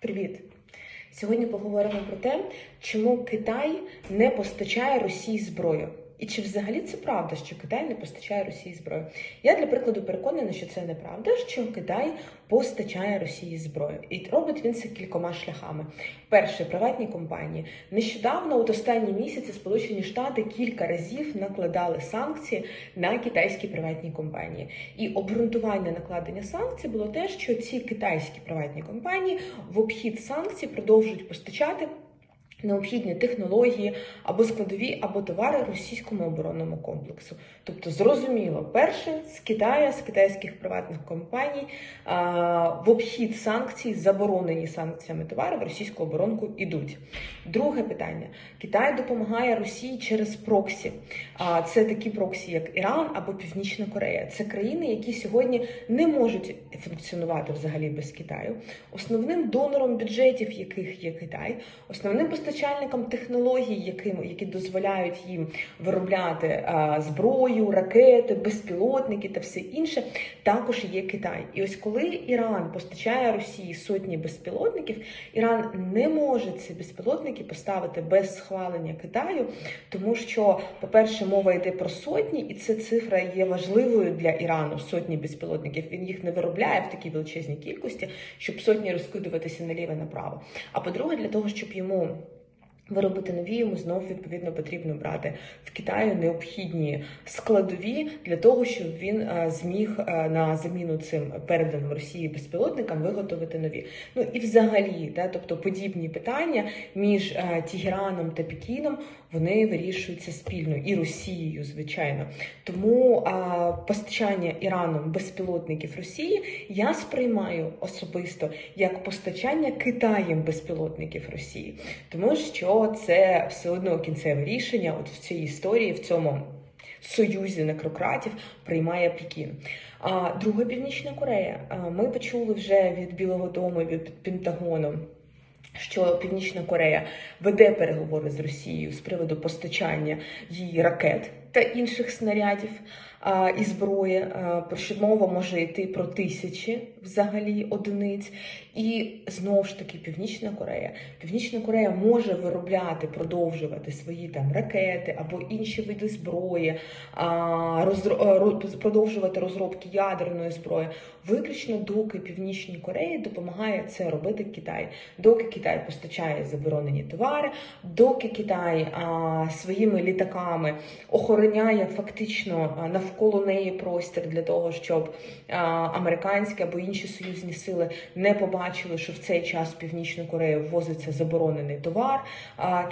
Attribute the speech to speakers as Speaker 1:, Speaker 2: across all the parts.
Speaker 1: Привіт! Сьогодні поговоримо про те, чому Китай не постачає Росії зброю. І чи взагалі це правда, що Китай не постачає Росії зброю? Я для прикладу переконана, що це неправда, що Китай постачає Росії зброю, і робить він це кількома шляхами. Перше, приватні компанії. Нещодавно, от останні місяці, Сполучені Штати кілька разів накладали санкції на китайські приватні компанії. І обґрунтування накладення санкцій було те, що ці китайські приватні компанії в обхід санкцій продовжують постачати. Необхідні технології або складові, або товари російському оборонному комплексу. Тобто, зрозуміло, перше з Китаю, з китайських приватних компаній в обхід санкцій, заборонені санкціями товари в російську оборонку йдуть. Друге питання: Китай допомагає Росії через проксі. А це такі проксі, як Іран або Північна Корея. Це країни, які сьогодні не можуть функціонувати взагалі без Китаю. Основним донором бюджетів, яких є Китай, основним постачальником технологій, яким які дозволяють їм виробляти а, зброю, ракети, безпілотники та все інше, також є Китай. І ось коли Іран постачає Росії сотні безпілотників, Іран не може ці безпілотники поставити без схвалення Китаю, тому що, по-перше, мова йде про сотні, і ця цифра є важливою для Ірану. Сотні безпілотників. Він їх не виробляє в такій величезній кількості, щоб сотні розкидуватися наліво направо. А по-друге, для того, щоб йому Виробити нові йому знову відповідно потрібно брати в Китаю необхідні складові для того, щоб він е, зміг е, на заміну цим переданим Росії безпілотникам виготовити нові. Ну і взагалі, да, тобто подібні питання між е, Тігераном та Пекіном вони вирішуються спільно і Росією, звичайно. Тому а, постачання Іраном безпілотників Росії я сприймаю особисто як постачання Китаєм безпілотників Росії, тому що це все одно кінцеве рішення. От в цій історії, в цьому союзі некрократів приймає Пекін. А друга північна Корея. Ми почули вже від Білого Дому, від Пентагону. Що Північна Корея веде переговори з Росією з приводу постачання її ракет та інших снарядів і зброї, про що мова може йти про тисячі взагалі одиниць. І знову ж таки Північна Корея. Північна Корея може виробляти, продовжувати свої там ракети або інші види зброї, продовжувати розробки ядерної зброї, виключно доки Північній Кореї допомагає це робити Китай, доки Китай постачає заборонені товари, доки Китай своїми літаками охороняє фактично навколо неї простір для того, щоб американські або інші союзні сили не побачили, що в цей час в Північну Корею ввозиться заборонений товар.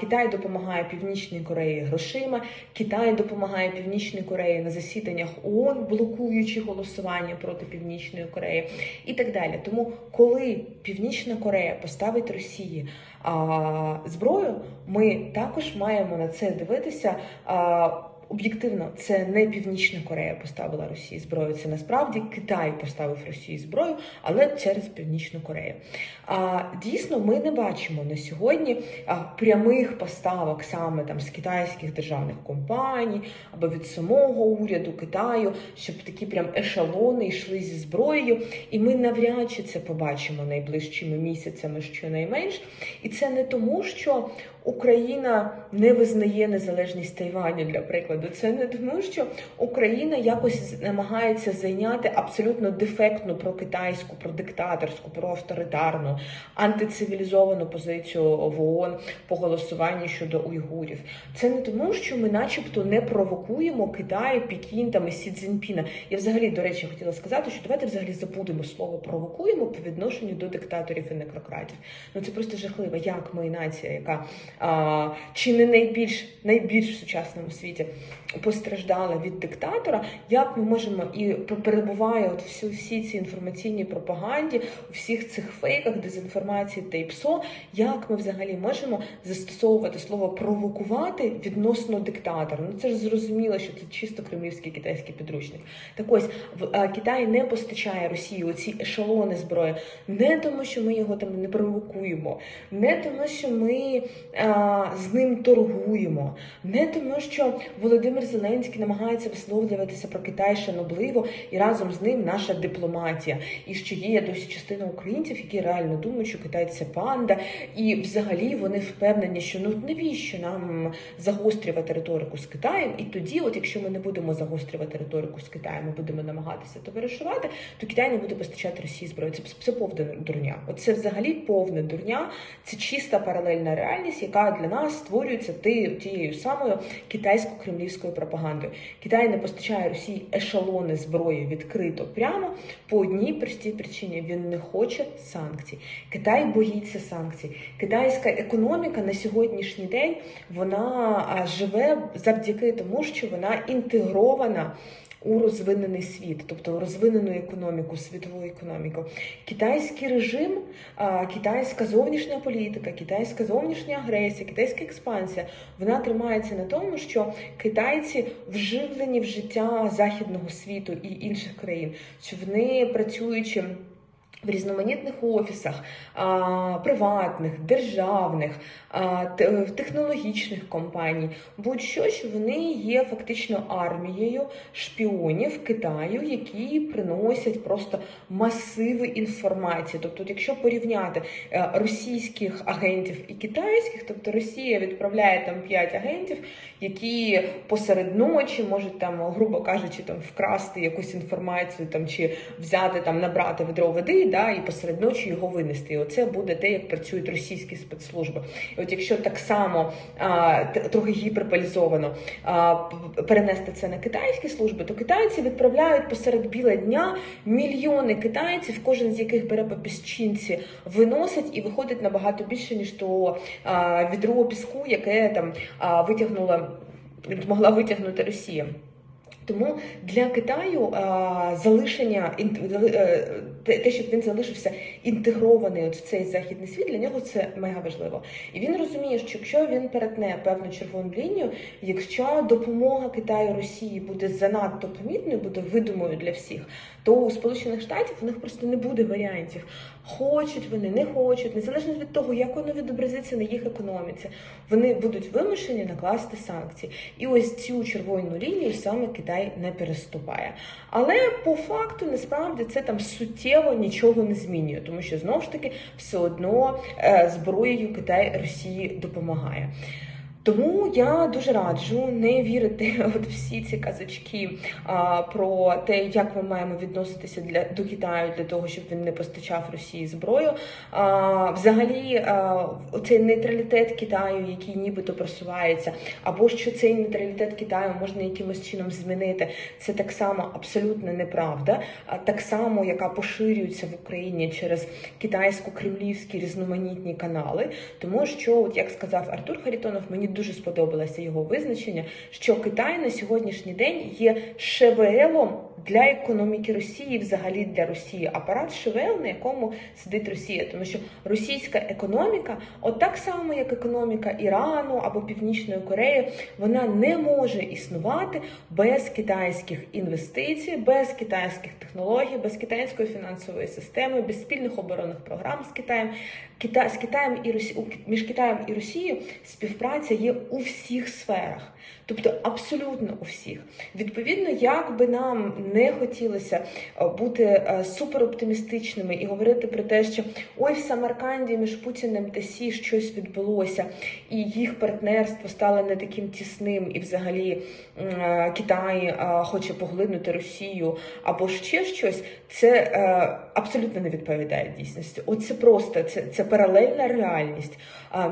Speaker 1: Китай допомагає Північній Кореї грошима. Китай допомагає Північній Кореї на засіданнях ООН, блокуючи голосування проти Північної Кореї і так далі. Тому, коли Північна Корея поставить Росії зброю, ми також маємо на це дивитися. Об'єктивно, це не Північна Корея поставила Росії зброю. Це насправді Китай поставив Росії зброю, але через Північну Корею. А дійсно, ми не бачимо на сьогодні а, прямих поставок саме там з китайських державних компаній або від самого уряду Китаю, щоб такі прям ешелони йшли зі зброєю. І ми навряд чи це побачимо найближчими місяцями, щонайменш. І це не тому, що Україна не визнає незалежність Тайваню, для прикладу. Це не тому, що Україна якось намагається зайняти абсолютно дефектну прокитайську, продиктаторську, проавторитарну, антицивілізовану позицію в ООН по голосуванню щодо уйгурів. Це не тому, що ми, начебто, не провокуємо Китай, Пекін там і Сі Цзіньпіна. Я взагалі, до речі, хотіла сказати, що давайте взагалі забудемо слово провокуємо по відношенню до диктаторів і некрократів. Ну це просто жахливо, як ми нація, яка чи не найбільш найбільш в сучасному світі постраждала від диктатора, як ми можемо і перебуває от всі, всі ці інформаційні пропаганді, у всіх цих фейках, дезінформації та ІПСО, як ми взагалі можемо застосовувати слово провокувати відносно диктатора? Ну це ж зрозуміло, що це чисто кремлівський китайський підручник. Так ось в Китай не постачає Росії оці ешелони зброї, не тому, що ми його там не провокуємо, не тому, що ми з ним торгуємо, не тому, що Володимир Зеленський намагається висловлюватися про Китай шанобливо, і разом з ним наша дипломатія. І що є досі частина українців, які реально думають, що Китай це панда, і взагалі вони впевнені, що ну навіщо нам загострювати риторику з Китаєм? І тоді, от якщо ми не будемо загострювати риторику з Китаєм, ми будемо намагатися товаришувати, то Китай не буде постачати Росії зброю. Це це повна дурня. Оце взагалі повна дурня. Це чиста паралельна реальність, яка для нас створюється тією самою китайсько-кремлівською пропагандою. Китай не постачає Росії ешелони зброї відкрито прямо по одній простій причині. Він не хоче санкцій. Китай боїться санкцій. Китайська економіка на сьогоднішній день вона живе завдяки тому, що вона інтегрована. У розвинений світ, тобто розвинену економіку, світову економіку, китайський режим, китайська зовнішня політика, китайська зовнішня агресія, китайська експансія, вона тримається на тому, що китайці вживлені в життя західного світу і інших країн, що вони працюючи. В різноманітних офісах, приватних, державних, технологічних компаній, будь-що, що вони є фактично армією шпіонів Китаю, які приносять просто масиви інформації. Тобто, якщо порівняти е, російських агентів і китайських, тобто Росія відправляє там 5 агентів, які посеред ночі можуть там, грубо кажучи, там вкрасти якусь інформацію там чи взяти там набрати відро води, да, і посеред ночі його винести. І оце буде те, як працюють російські спецслужби. І от якщо так само а, трохи гіперполізовано а, перенести це на китайські служби, то китайці відправляють посеред біла дня мільйони китайців, кожен з яких бере по піщинці, виносить і виходить набагато більше ніж то а, відро піску, яке там а, витягнула могла витягнути Росія. Тому для Китаю а, залишення е, те, щоб він залишився інтегрований от в цей західний світ, для нього це мега важливо. І він розуміє, що якщо він перетне певну червону лінію, якщо допомога Китаю Росії буде занадто помітною, буде видимою для всіх, то у Сполучених Штатів у них просто не буде варіантів. Хочуть вони, не хочуть, незалежно від того, як воно відобразиться на їх економіці, вони будуть вимушені накласти санкції. І ось цю червону лінію саме Китай не переступає. Але по факту насправді це там суттєво нічого не змінює, тому що знову ж таки все одно е, зброєю Китай Росії допомагає. Тому я дуже раджу не вірити от всі ці казочки а, про те, як ми маємо відноситися для до Китаю для того, щоб він не постачав Росії зброю. А, взагалі, а, цей нейтралітет Китаю, який нібито просувається, або що цей нейтралітет Китаю можна якимось чином змінити, це так само абсолютно неправда. А так само, яка поширюється в Україні через китайсько-кремлівські різноманітні канали, тому що, от як сказав Артур Харітонов, мені дуже сподобалося його визначення, що Китай на сьогоднішній день є ШВЛом для економіки Росії, взагалі для Росії, апарат ШВЛ, на якому сидить Росія, тому що російська економіка, от так само як економіка Ірану або Північної Кореї, вона не може існувати без китайських інвестицій, без китайських технологій, без китайської фінансової системи, без спільних оборонних програм з Китаєм. Кита з Китаєм і Росі... між Китаєм і Росією співпраця є у всіх сферах, тобто абсолютно у всіх. Відповідно, як би нам не хотілося е, бути е, супероптимістичними і говорити про те, що ой, в Самарканді між Путіним та Сі щось відбулося, і їх партнерство стало не таким тісним, і взагалі е, Китай хоче поглинути Росію або ще щось, це абсолютно не відповідає дійсності. Оце просто це, це паралельна реальність.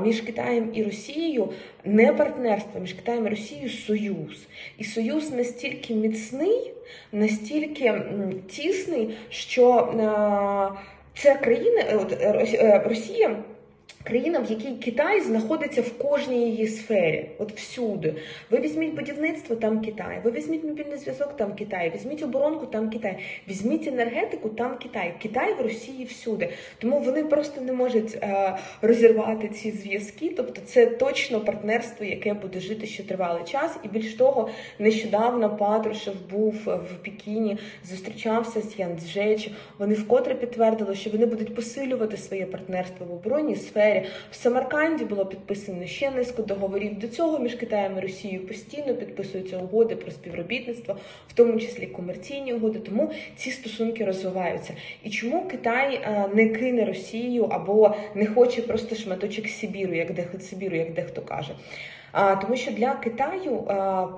Speaker 1: Між Китаєм і Росією не партнерство, між Китаєм і Росією союз. І союз настільки міцний, настільки тісний, що е, це країна, от, е, е, Росія. Країна, в якій Китай знаходиться в кожній її сфері, от всюди. Ви візьміть будівництво, там Китай. Ви візьміть мобільний зв'язок, там Китай. Візьміть оборонку, там Китай. Візьміть енергетику, там Китай. Китай в Росії всюди. Тому вони просто не можуть е, розірвати ці зв'язки. Тобто, це точно партнерство, яке буде жити ще тривалий час. І більш того, нещодавно Патрушев був в Пекіні, зустрічався з Ян Джеч. Вони вкотре підтвердили, що вони будуть посилювати своє партнерство в оборонній сфері. Сфері. В Самарканді було підписано ще низку договорів. До цього між Китаєм і Росією постійно підписуються угоди про співробітництво, в тому числі комерційні угоди. Тому ці стосунки розвиваються. І чому Китай е, не кине Росію або не хоче просто шматочок Сибіру, як дехто Сибіру, як дехто каже? Тому що для Китаю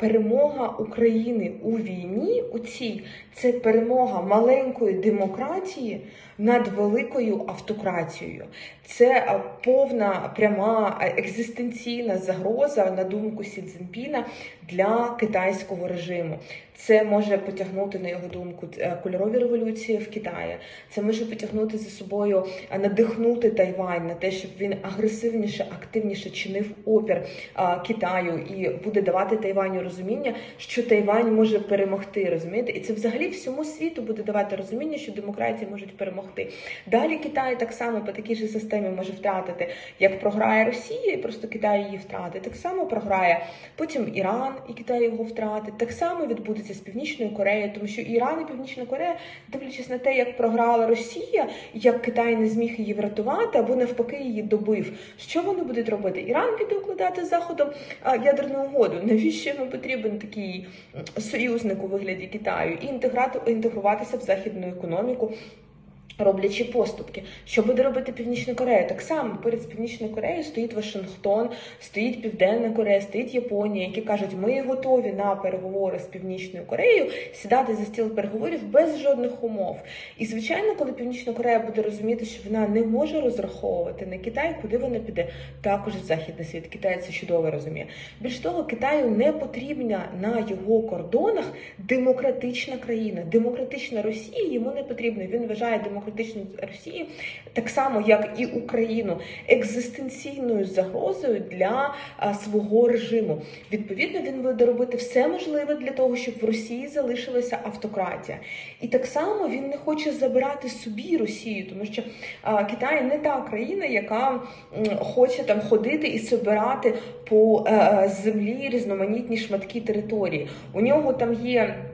Speaker 1: перемога України у війні у цій це перемога маленької демократії над великою автократією. Це повна пряма екзистенційна загроза на думку Сі Цзіньпіна для китайського режиму. Це може потягнути на його думку е, кольорові революції в Китаї. Це може потягнути за собою, надихнути Тайвань на те, щоб він агресивніше, активніше чинив опір Китаю і буде давати Тайваню розуміння, що Тайвань може перемогти. Розумієте, і це взагалі всьому світу буде давати розуміння, що демократії можуть перемогти. Далі Китай так само по такій же системі може втратити, як програє Росія, і просто Китай її втратить. Так само програє потім Іран, і Китай його втратить. Так само відбудеться з Північною Кореєю, тому що Іран і Північна Корея, дивлячись на те, як програла Росія, як Китай не зміг її врятувати або навпаки її добив. Що вони будуть робити? Іран піде укладати заходом ядерну угоду. Навіщо йому потрібен такий союзник у вигляді Китаю і інтегруватися в західну економіку? Роблячи поступки, що буде робити Північна Корея? Так само поряд з Північною Кореєю стоїть Вашингтон, стоїть Південна Корея, стоїть Японія, які кажуть, ми готові на переговори з Північною Кореєю сідати за стіл переговорів без жодних умов. І звичайно, коли Північна Корея буде розуміти, що вона не може розраховувати на Китай, куди вона піде, також в західний світ. Китай це чудово розуміє. Більш того, Китаю не потрібна на його кордонах демократична країна, демократична Росія йому не потрібна. Він вважає демократичну Росію так само, як і Україну, екзистенційною загрозою для свого режиму. Відповідно, він буде робити все можливе для того, щоб в Росії залишилася автократія. І так само він не хоче забирати собі Росію, тому що Китай не та країна, яка хоче там ходити і собирати по е, землі різноманітні шматки території. У нього там є.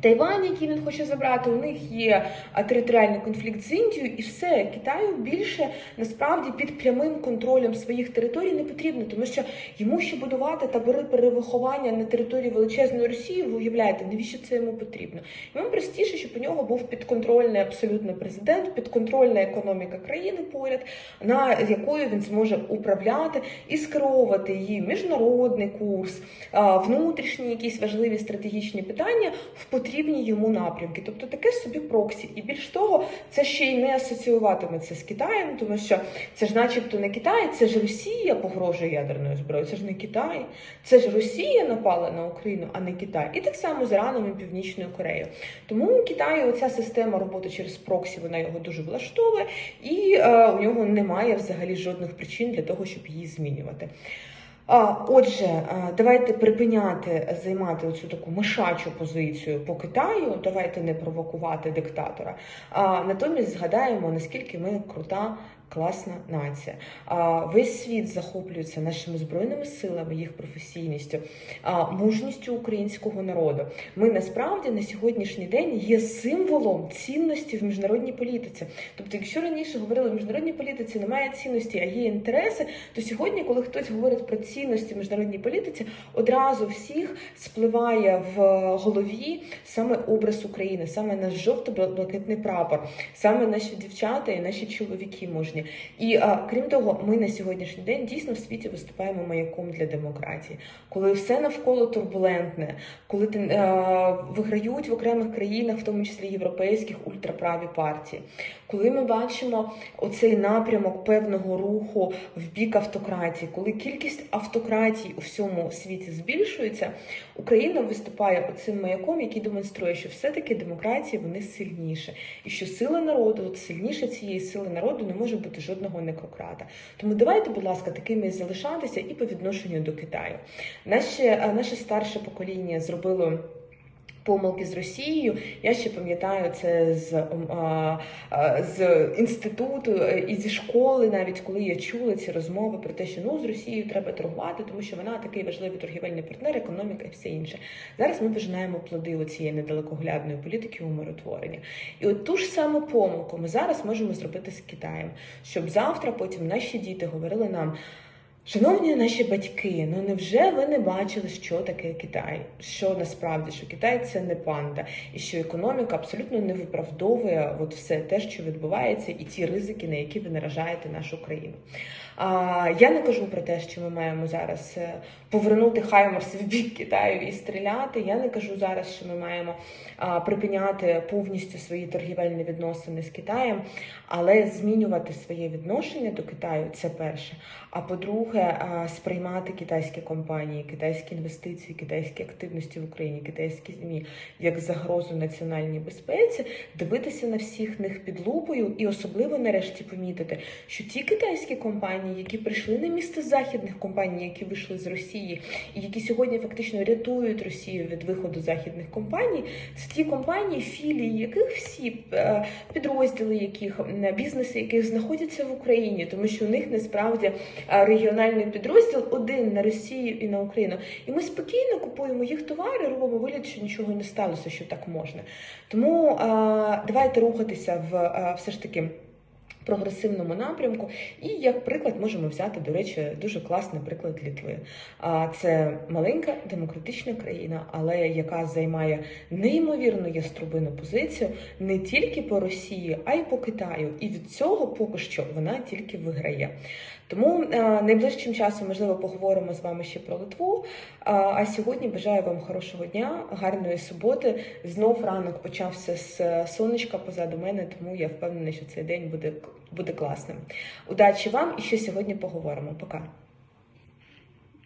Speaker 1: Тайвань, який він хоче забрати, у них є територіальний конфлікт з Індією, і все Китаю більше насправді під прямим контролем своїх територій не потрібно, тому що йому ще будувати табори перевиховання на території величезної Росії. Ви уявляєте, навіщо це йому потрібно? Йому простіше, щоб у нього був підконтрольний абсолютно президент, підконтрольна економіка країни поряд, на якою він зможе управляти і скеровувати її міжнародний курс, внутрішні якісь важливі стратегічні питання в потрібні йому напрямки. Тобто таке собі проксі. І більш того, це ще й не асоціюватиметься з Китаєм, тому що це ж, начебто, не Китай, це ж Росія погрожує ядерною зброєю. Це ж не Китай, це ж Росія напала на Україну, а не Китай. І так само з Іраном і Північною Кореєю. Тому Китаю ця система роботи через проксі вона його дуже влаштовує, і е, у нього немає взагалі жодних причин для того, щоб її змінювати. Отже, е, давайте припиняти займати цю таку мишачу позицію по Китаю. Давайте не провокувати диктатора. А натомість згадаємо наскільки ми крута. Класна нація. Весь світ захоплюється нашими збройними силами, їх професійністю, мужністю українського народу. Ми насправді на сьогоднішній день є символом цінності в міжнародній політиці. Тобто, якщо раніше говорили, в міжнародній політиці немає цінності, а є інтереси, то сьогодні, коли хтось говорить про цінності в міжнародній політиці, одразу всіх спливає в голові саме образ України, саме наш жовто-блакитний прапор, саме наші дівчата і наші чоловіки мужні. І а, крім того, ми на сьогоднішній день дійсно в світі виступаємо маяком для демократії, коли все навколо турбулентне, коли ти е, виграють в окремих країнах, в тому числі європейських, ультраправі партії. Коли ми бачимо оцей напрямок певного руху в бік автократії, коли кількість автократій у всьому світі збільшується, Україна виступає оцим маяком, який демонструє, що все-таки демократії вони сильніші, і що сила народу, от сильніше цієї сили народу, не може бути жодного некрократа. Тому давайте, будь ласка, такими залишатися і по відношенню до Китаю. Наше, наше старше покоління зробило Помилки з Росією. Я ще пам'ятаю це з, з інституту е, і зі школи, навіть коли я чула ці розмови про те, що ну з Росією треба торгувати, тому що вона такий важливий торгівельний партнер, економіка і все інше. Зараз ми пожинаємо плоди цієї недалекоглядної політики умиротворення. І от ту ж саму помилку ми зараз можемо зробити з Китаєм, щоб завтра потім наші діти говорили нам. Шановні наші батьки, ну невже ви не бачили, що таке Китай? Що насправді що Китай це не панда, і що економіка абсолютно не виправдовує от все те, що відбувається, і ті ризики, на які ви наражаєте нашу країну. Я не кажу про те, що ми маємо зараз е, повернути Хаймарс в бік Китаю і стріляти. Я не кажу зараз, що ми маємо припиняти повністю свої торгівельні відносини з Китаєм, але змінювати своє відношення до Китаю це перше. А по-друге, сприймати китайські компанії, китайські інвестиції, китайські активності в Україні, китайські ЗМІ як загрозу національній безпеці, дивитися на всіх них під лупою і особливо нарешті помітити, що ті китайські компанії, які прийшли на місце західних компаній, які вийшли з Росії, і які сьогодні фактично рятують Росію від виходу західних компаній, це ті компанії, філії, яких всі е, підрозділи, яких бізнеси, яких знаходяться в Україні, тому що у них насправді е, регіональний підрозділ один на Росію і на Україну. І ми спокійно купуємо їх товари, робимо вигляд, що нічого не сталося, що так можна. Тому е, давайте рухатися в все ж таки. Прогресивному напрямку, і як приклад можемо взяти, до речі, дуже класний приклад Літви. А це маленька демократична країна, але яка займає неймовірну яструбину позицію не тільки по Росії, а й по Китаю. І від цього поки що вона тільки виграє. Тому найближчим часом, можливо, поговоримо з вами ще про Литву. А, а сьогодні бажаю вам хорошого дня, гарної суботи. Знов ранок почався з е, сонечка позаду мене, тому я впевнена, що цей день буде, буде класним. Удачі вам і ще сьогодні поговоримо. Пока.